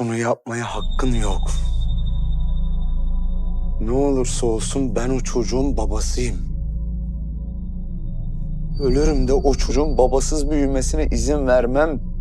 Bunu yapmaya hakkın yok. Ne olursa olsun ben o çocuğun babasıyım. Ölürüm de o çocuğun babasız büyümesine izin vermem.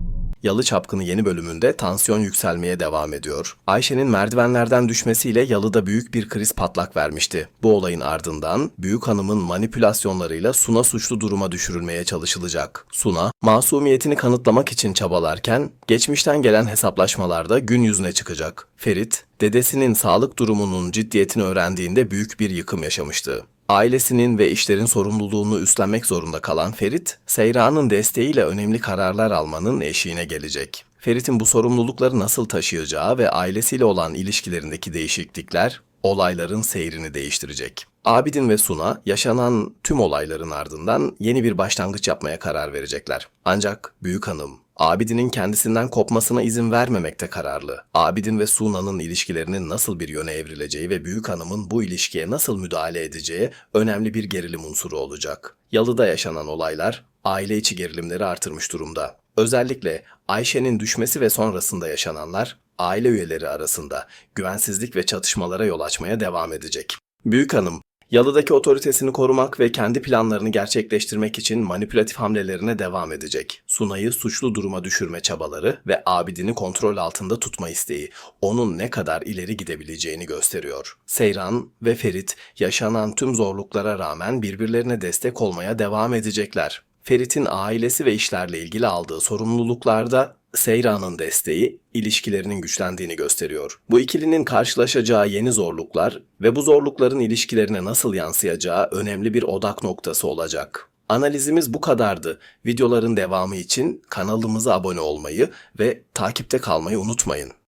Yalı Çapkını yeni bölümünde tansiyon yükselmeye devam ediyor. Ayşe'nin merdivenlerden düşmesiyle Yalı'da büyük bir kriz patlak vermişti. Bu olayın ardından Büyük Hanım'ın manipülasyonlarıyla Suna suçlu duruma düşürülmeye çalışılacak. Suna, masumiyetini kanıtlamak için çabalarken geçmişten gelen hesaplaşmalarda gün yüzüne çıkacak. Ferit, dedesinin sağlık durumunun ciddiyetini öğrendiğinde büyük bir yıkım yaşamıştı. Ailesinin ve işlerin sorumluluğunu üstlenmek zorunda kalan Ferit, Seyra'nın desteğiyle önemli kararlar almanın eşiğine gelecek. Ferit'in bu sorumlulukları nasıl taşıyacağı ve ailesiyle olan ilişkilerindeki değişiklikler olayların seyrini değiştirecek. Abidin ve Suna yaşanan tüm olayların ardından yeni bir başlangıç yapmaya karar verecekler. Ancak Büyük Hanım Abidin'in kendisinden kopmasına izin vermemekte kararlı. Abidin ve Suna'nın ilişkilerinin nasıl bir yöne evrileceği ve Büyük Hanım'ın bu ilişkiye nasıl müdahale edeceği önemli bir gerilim unsuru olacak. Yalı'da yaşanan olaylar aile içi gerilimleri artırmış durumda. Özellikle Ayşe'nin düşmesi ve sonrasında yaşananlar aile üyeleri arasında güvensizlik ve çatışmalara yol açmaya devam edecek. Büyük Hanım Yalı'daki otoritesini korumak ve kendi planlarını gerçekleştirmek için manipülatif hamlelerine devam edecek. Sunay'ı suçlu duruma düşürme çabaları ve Abidin'i kontrol altında tutma isteği onun ne kadar ileri gidebileceğini gösteriyor. Seyran ve Ferit yaşanan tüm zorluklara rağmen birbirlerine destek olmaya devam edecekler. Ferit'in ailesi ve işlerle ilgili aldığı sorumluluklarda Seyran'ın desteği ilişkilerinin güçlendiğini gösteriyor. Bu ikilinin karşılaşacağı yeni zorluklar ve bu zorlukların ilişkilerine nasıl yansıyacağı önemli bir odak noktası olacak. Analizimiz bu kadardı. Videoların devamı için kanalımıza abone olmayı ve takipte kalmayı unutmayın.